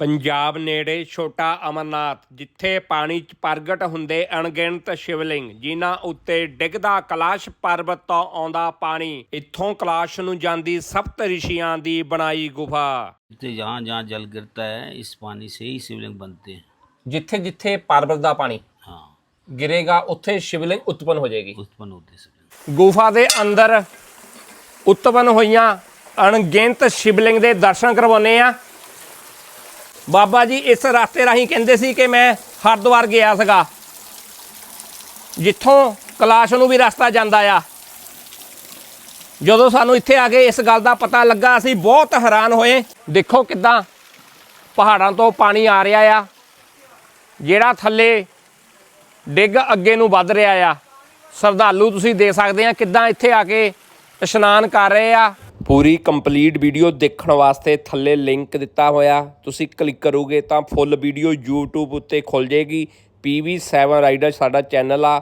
ਪੰਜਾਬ ਨੇੜੇ ਛੋਟਾ ਅਮਰਨਾਥ ਜਿੱਥੇ ਪਾਣੀ 'ਚ ਪ੍ਰਗਟ ਹੁੰਦੇ ਅਣਗਿਣਤ ਸ਼ਿਵਲਿੰਗ ਜਿਨ੍ਹਾਂ ਉੱਤੇ ਡਿੱਗਦਾ ਕਲਾਸ਼ ਪਰਬਤ ਤੋਂ ਆਉਂਦਾ ਪਾਣੀ ਇੱਥੋਂ ਕਲਾਸ਼ ਨੂੰ ਜਾਂਦੀ ਸਪਤ ਰਿਸ਼ੀਆਂ ਦੀ ਬਣਾਈ ਗੁਫਾ तो जहाँ जहाँ जल गिरता है इस पानी से ही शिवलिंग बनते हैं ਜਿੱਥੇ ਜਿੱਥੇ ਪਰਬਤ ਦਾ ਪਾਣੀ हाँ ਗਿਰੇਗਾ ਉੱਥੇ ਸ਼ਿਵਲਿੰਗ ਉਤਪਨ ਹੋ ਜਾਏਗੀ उत्पन्न होते हैं शिवलिंग ਗੁਫਾ ਦੇ ਅੰਦਰ ਉਤਪਨ ਹੋਈਆਂ ਅਣਗਿਣਤ ਸ਼ਿਵਲਿੰਗ ਦੇ ਦਰਸ਼ਨ ਕਰਵਾਉਨੇ ਆ ਬਾਬਾ ਜੀ ਇਸ ਰਸਤੇ ਰਾਹੀਂ ਕਹਿੰਦੇ ਸੀ ਕਿ ਮੈਂ ਹਰਿਦੁਆਰ ਗਿਆ ਸੀਗਾ। ਜਿੱਥੋਂ ਕਲਾਸ਼ ਨੂੰ ਵੀ ਰਸਤਾ ਜਾਂਦਾ ਆ। ਜਦੋਂ ਸਾਨੂੰ ਇੱਥੇ ਆ ਕੇ ਇਸ ਗੱਲ ਦਾ ਪਤਾ ਲੱਗਾ, ਅਸੀਂ ਬਹੁਤ ਹੈਰਾਨ ਹੋਏ। ਦੇਖੋ ਕਿਦਾਂ ਪਹਾੜਾਂ ਤੋਂ ਪਾਣੀ ਆ ਰਿਹਾ ਆ। ਜਿਹੜਾ ਥੱਲੇ ਡਿੱਗ ਅੱਗੇ ਨੂੰ ਵੱਧ ਰਿਹਾ ਆ। ਸ਼ਰਧਾਲੂ ਤੁਸੀਂ ਦੇਖ ਸਕਦੇ ਆ ਕਿੱਦਾਂ ਇੱਥੇ ਆ ਕੇ ਇਸ਼ਨਾਨ ਕਰ ਰਹੇ ਆ। ਪੂਰੀ ਕੰਪਲੀਟ ਵੀਡੀਓ ਦੇਖਣ ਵਾਸਤੇ ਥੱਲੇ ਲਿੰਕ ਦਿੱਤਾ ਹੋਇਆ। ਤੁਸੀਂ ਕਲਿੱਕ ਕਰੋਗੇ ਤਾਂ ਫੁੱਲ ਵੀਡੀਓ YouTube ਉੱਤੇ ਖੁੱਲ ਜਾਏਗੀ। PV7 ਰਾਈਡਰ ਸਾਡਾ ਚੈਨਲ ਆ।